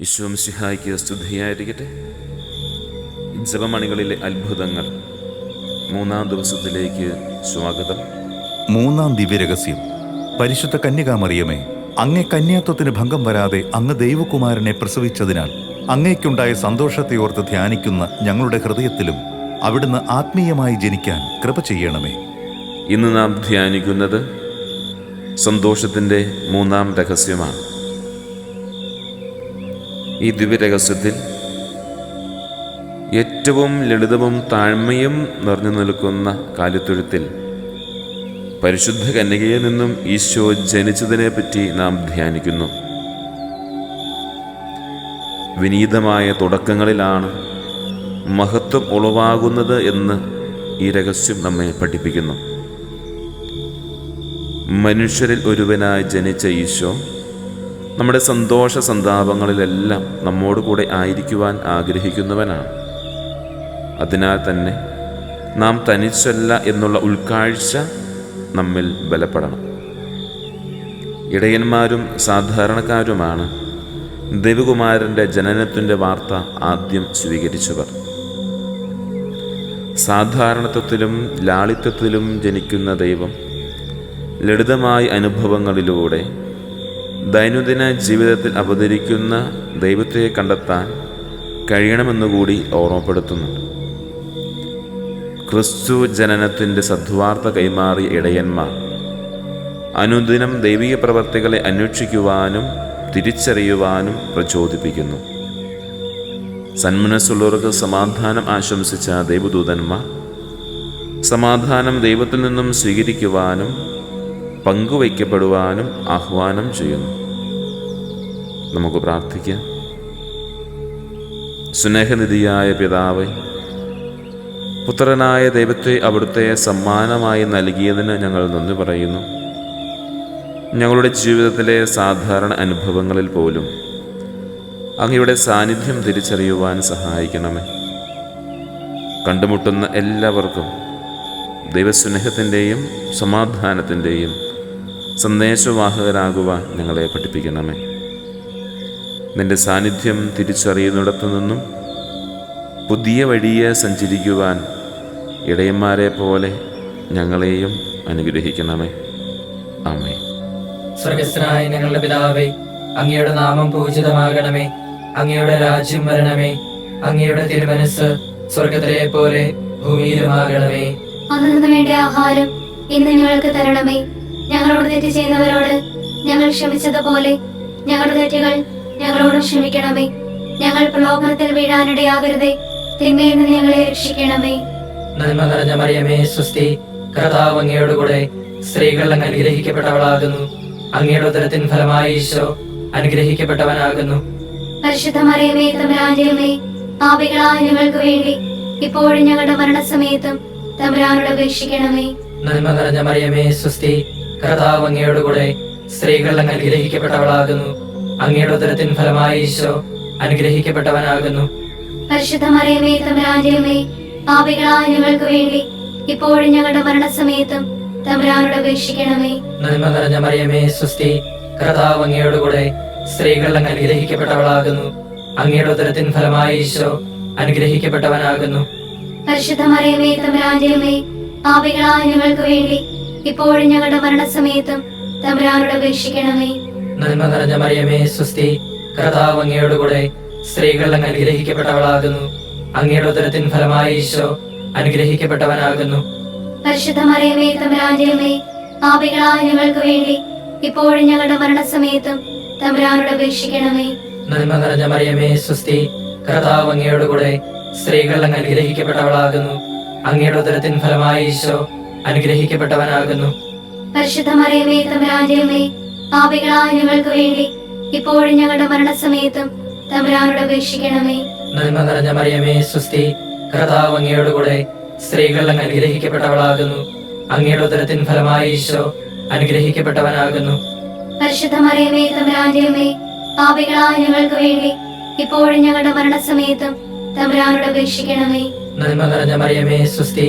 ഈശോം സിഹായിക്ക് സ്തുതിയായിരിക്കട്ടെ. ജപമണികളിലെ അത്ഭുതങ്ങൾ മൂന്നാം ദിവസത്തിലേക്ക് സ്വാഗതം. മൂന്നാം ദിവ്യരഹസ്യം. പരിശുദ്ധ കന്യകാമറിയമേ അങ്ങേ കന്യാത്വത്തിന് ഭംഗം വരാതെ അങ്ങ് ദൈവകുമാരനെ പ്രസവിച്ചതിനാൽ അങ്ങേക്കുണ്ടായ സന്തോഷത്തെ ഓർത്ത് ധ്യാനിക്കുന്ന ഞങ്ങളുടെ ഹൃദയത്തിലും അവിടുന്ന് ആത്മീയമായി ജനിക്കാൻ കൃപ ചെയ്യണമേ. ഇന്ന് നാം ധ്യാനിക്കുന്നത് സന്തോഷത്തിന്റെ മൂന്നാം രഹസ്യമാണ്. ഈ ദിവ്യരഹസ്യത്തിൽ ഏറ്റവും ലളിതവും താഴ്മയും നിറഞ്ഞു നിൽക്കുന്ന കാലിത്തൊഴുത്തിൽ പരിശുദ്ധ കന്യകയിൽ നിന്നും ഈശോ ജനിച്ചതിനെ പറ്റി നാം ധ്യാനിക്കുന്നു. വിനീതമായ തുടക്കങ്ങളിലാണ് മഹത്വം ഉളവാകുന്നത് എന്ന് ഈ രഹസ്യം നമ്മെ പഠിപ്പിക്കുന്നു. മനുഷ്യരിൽ ഒരുവനായി ജനിച്ച ഈശോ നമ്മുടെ സന്തോഷ സന്താപങ്ങളിലെല്ലാം നമ്മോട് കൂടെ ആയിരിക്കുവാൻ ആഗ്രഹിക്കുന്നവനാണ്. അതിനാൽ തന്നെ നാം തനിച്ചല്ല എന്നുള്ള ഉൾക്കാഴ്ച നമ്മിൽ ബലപ്പെടണം. ഇടയന്മാരും സാധാരണക്കാരുമാണ് ദേവകുമാരന്റെ ജനനത്തിന്റെ വാർത്ത ആദ്യം സ്വീകരിച്ചവർ. സാധാരണത്വത്തിലും ലാളിത്യത്തിലും ജനിക്കുന്ന ദൈവം ലളിതമായ അനുഭവങ്ങളിലൂടെ ദൈനംദിന ജീവിതത്തിൽ അവതരിക്കുന്ന ദൈവത്തെ കണ്ടെത്താൻ കഴിയണമെന്നുകൂടി ഓർമ്മപ്പെടുത്തുന്നുണ്ട് ക്രിസ്തു ജനനത്തിന്റെ സദ്വാർത്ത കൈമാറിയ ഇടയന്മാർ അനുദിനം ദൈവിക പ്രവർത്തികളെ അന്വേഷിക്കുവാനും തിരിച്ചറിയുവാനും പ്രചോദിപ്പിക്കുന്നു. സന്മനസ്സുള്ളവർക്ക് സമാധാനം ആശംസിച്ച ദൈവദൂതന്മാർ സമാധാനം ദൈവത്തിൽ നിന്നും സ്വീകരിക്കുവാനും പങ്കുവയ്ക്കപ്പെടുവാനും ആഹ്വാനം ചെയ്യുന്നു. നമുക്ക് പ്രാർത്ഥിക്കാം. സ്നേഹനിധിയായ പിതാവേ പുത്രനായ ദൈവത്തെ അവിടുത്തെ സമ്മാനമായി നൽകിയതിന് ഞങ്ങൾ നന്ദി പറയുന്നു. ഞങ്ങളുടെ ജീവിതത്തിലെ സാധാരണ അനുഭവങ്ങളിൽ പോലും അങ്ങയുടെ സാന്നിധ്യം തിരിച്ചറിയുവാൻ സഹായിക്കണമേ. കണ്ടുമുട്ടുന്ന എല്ലാവർക്കും ദൈവസ്നേഹത്തിന്റെയും സമാധാനത്തിന്റെയും സന്ദേശവാഹകരാകുവാൻ ഞങ്ങളെ പഠിപ്പിക്കണമേ. നിന്റെ സാന്നിധ്യം തിരിച്ചറിയുന്നിടത്തു നിന്നും പുതിയ വഴിയെ സഞ്ചരിക്കുവാൻ ഇടയന്മാരെ പോലെ ഞങ്ങളെയും അനുഗ്രഹിക്കണമേ. ആമേ സ്വർഗസ്ഥനായ ഞങ്ങളുടെ പിതാവേ അങ്ങയുടെ നാമം പൂജിതമാകണമേ. അങ്ങയുടെ രാജ്യം വരണമേ. അങ്ങയുടെ തിരുമനസ് സ്വർഗത്തിലെ പോലെ ഭൂമിയിലുമാകണമേ. അന്നു വേണ്ട ആഹാരം ഇന്ന് ഞങ്ങൾക്ക് തരണമേ. ഞങ്ങളോട് തെറ്റ് ചെയ്യുന്നവരോട് ഞങ്ങൾ ക്ഷമിച്ചതുപോലെ ഞങ്ങളുടെ തെറ്റുകൾ ഞങ്ങളോട് ക്ഷമിക്കണമേ. ഞങ്ങൾ പ്രലോഭനത്തിൽ വീഴാനിടയാകരുതേ. തിന്മയിൽ നിന്ന് ഞങ്ങളെ രക്ഷിക്കണമേ. നന്മ നിറഞ്ഞ മറിയമേ സ്വസ്തി കർത്താവ് അങ്ങയോട് കൂടെ സ്ത്രീകൾ അങ്ങ് അനുഗ്രഹിക്കപ്പെട്ടവളാകുന്നു. അങ്ങയുടെ ഉദരത്തിൻ ഫലമായി ഈശോ അനുഗ്രഹിക്കപ്പെട്ടവനാകുന്നു. പരിശുദ്ധ മറിയമേ തമ്പുരാന്റെയമേ പാപികളായ ഞങ്ങൾക്ക് വേണ്ടി ഇപ്പോഴും ഞങ്ങളുടെ മരണസമയത്തും തമ്പുരാനോട് അപേക്ഷിക്കണമേ. നന്മ നിറഞ്ഞ മറിയമേ സുസ്തി കർത്താവ് അങ്ങയോടുകൂടെ സ്ത്രീകൾ അങ്ങ് അനുഗ്രഹിക്കപ്പെട്ടവളാകുന്നു അങ്ങയുടെ ഉത്തരത്തിൻ ഫലമായി ഈശോ അനുഗ്രഹിക്കപ്പെട്ടവനാകുന്നു. പാപികളായ ഞങ്ങൾക്ക് വേണ്ടി ഇപ്പോഴും ഞങ്ങളുടെ മരണസമയത്തും അപേക്ഷിക്കണമേ. നന്മ നിറഞ്ഞ മറിയമേ സുസ്തി കർത്താവ് അങ്ങയോട് കൂടെ സ്ത്രീകൾ അങ്ങ് അനുഗ്രഹിക്കപ്പെട്ടവളാകുന്നു അങ്ങയുടെ ഉത്തരത്തിൻ ഫലമായി ഈശോ അനുഗ്രഹിക്കപ്പെട്ടവനാകുന്നു. പരിശുദ്ധ മറിയമേ തമ്പുരാന്റെയമേ പാപികളായ ഞങ്ങൾക്ക് വേണ്ടി ഇപ്പോഴും ഞങ്ങളുടെ മരണസമയത്തും തമ്പുരാനോട് അപേക്ഷിക്കണമേ. നന്മ നിറഞ്ഞ മറിയമേ സുസ്തി കർത്താവ് അങ്ങയോട് കൂടെ സ്ത്രീകൾ അങ്ങ് അനുഗ്രഹിക്കപ്പെട്ടവളാകുന്നു അങ്ങയുടെ ഉദരത്തിൻ ഫലമായി ഈശോ അനുഗ്രഹിക്കപ്പെട്ടവനാകുന്നു. പരിശുദ്ധ മറിയമേ തമ്പുരാന്റെയമേ പാപികളായ ഞങ്ങൾക്ക് വേണ്ടി ഇപ്പോഴും ഞങ്ങളുടെ മരണസമയത്തും തമ്പുരാനോട് അപേക്ഷിക്കണമേ. നന്മ നിറഞ്ഞ മറിയമേ സുസ്തി കർത്താവ് അങ്ങയോട് കൂടെ സ്ത്രീകൾ അങ്ങ് അനുഗ്രഹിക്കപ്പെട്ടവളാകുന്നു അങ്ങയുടെ ഉദരത്തിൻ ഫലമായി ഈശോ അനുഗ്രഹിക്കപ്പെട്ടവനാകുന്നു. പരിശുദ്ധ മറിയമേ തമ്പുരാന്റെയമേ പാപികളായ ഞങ്ങൾക്ക് വേണ്ടി ഇപ്പോഴും ഞങ്ങളുടെ മരണസമയത്തും തമ്പുരാനോട് അപേക്ഷിക്കണമേ. നന്മ നിറഞ്ഞ മറിയമേ സുസ്തി കർത്താവ് അങ്ങയോട് കൂടെ സ്ത്രീകൾ അങ്ങ് അനുഗ്രഹിക്കപ്പെട്ടവളാകുന്നു. അങ്ങയുടെ ഉദരത്തിൻ ഫലമായി ഈശോ അനുഗ്രഹിക്കപ്പെട്ടവനാകുന്നു. പരിശുദ്ധ മറിയമേ തമ്പുരാന്റെയമേ പാപികളായ ഞങ്ങൾക്ക് വേണ്ടി ഇപ്പോഴും ഞങ്ങളുടെ മരണസമയത്തും തമ്പുരാനോട് അപേക്ഷിക്കണമേ. നന്മ നിറഞ്ഞ മറിയമേ സുസ്തി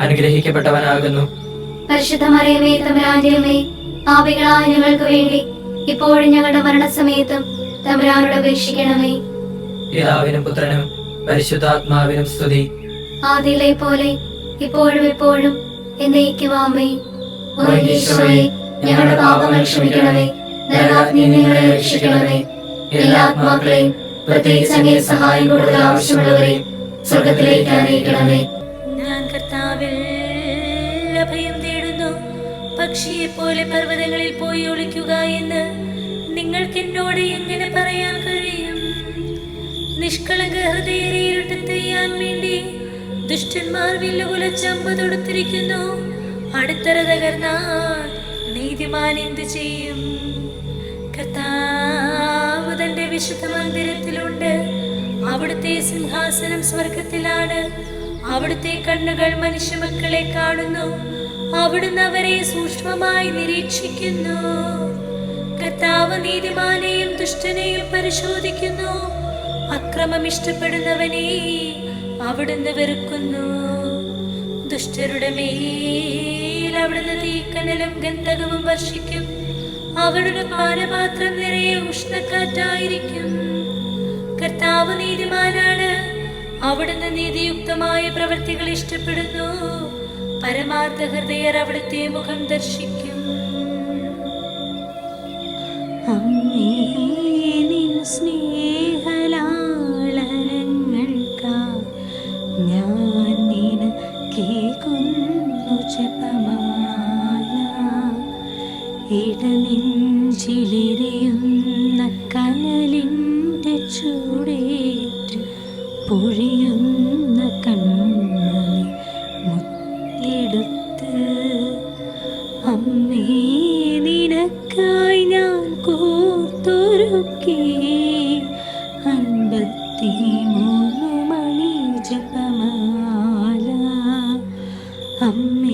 അനുഗ്രഹിക്കപ്പെട്ടവനാകുന്നു. പരിശുദ്ധമറിയമേ തമ്പുരാന്റെയുമേ പാപികളായ ഞങ്ങൾക്ക് വേണ്ടി ഇപ്പോഴും ഞങ്ങളുടെ മരണസമയത്തും തമ്പുരാനോട് അപേക്ഷിക്കണമേ. പിതാവിനും പുത്രനും പരിശുദ്ധാത്മാവിനും സ്തുതി. ആദിയിലെ പോലെ ഇപ്പോഴും ഇപ്പോഴും എന്നേക്കുവാമേ ഞങ്ങളുടെ പാപങ്ങൾ ക്ഷമിക്കണമേ നരകാഗ്നി ഞങ്ങളെ രക്ഷിക്കണമേ. എല്ലാ ആത്മാക്കളെയും പ്രത്യേകിച്ച് അങ്ങേ സഹായം കൂടുതൽ ആവശ്യമുള്ളവരെയും സ്വർഗത്തിലേക്ക് അറിയിക്കണമേ. പക്ഷിയെ പോലെ പർവതങ്ങളിൽ പോയി ഒളിക്കുക എന്ന് നിങ്ങൾക്ക് എന്നോട് എങ്ങനെ പറയാൻ കഴിയും? നിഷ്കളങ്ക ഹൃദയരെ ഇരുട്ടത്ത് ചെയ്യാൻ വേണ്ടി ദുഷ്ടന്മാർ വില്ലുകുല ചമ്പ തൊടുത്തിരിക്കുന്നു. അടുത്തറ തകർന്നാൽ നീതിമാൻ എന്ത് ചെയ്യും? കർത്താവ് തന്റെ വിശുദ്ധ മന്ദിരത്തിലുണ്ട്. അവിടുത്തെ സിംഹാസനം സ്വർഗത്തിലാണ് അവിടുത്തെ കണ്ണുകൾ മനുഷ്യമക്കളെ കാണുന്നു. അവിടുന്ന് അവരെ സൂക്ഷ്മമായി നിരീക്ഷിക്കുന്നു. കർത്താവ് നീതിമാനെയും ദുഷ്ടനെയും പരിശോധിക്കുന്നു. അക്രമം ഇഷ്ടപ്പെടുന്നവനെ അവിടുന്ന് വെറുക്കുന്നു. ദുഷ്ടരുടെ മേൽ അവിടുന്ന് തീക്കനലും ഗന്ധകവും വർഷിക്കും. അവരുടെ പാനപാത്രം നിറയെ ഉഷ്ണക്കാറ്റായിരിക്കും. കർത്താവ് നീതിമാനാണ്. അവിടുന്ന് നീതിയുക്തമായ പ്രവൃത്തികൾ ഇഷ്ടപ്പെടുന്നു. പരമാർത്ഥ ഹൃദയർ അവിടുത്തെ മുഖം ദർശിക്കും. സ്നേഹലാളനങ്ങൾക്കേക്കുന്നു ചെപ്പമായ ജപമാല അമ്മേ.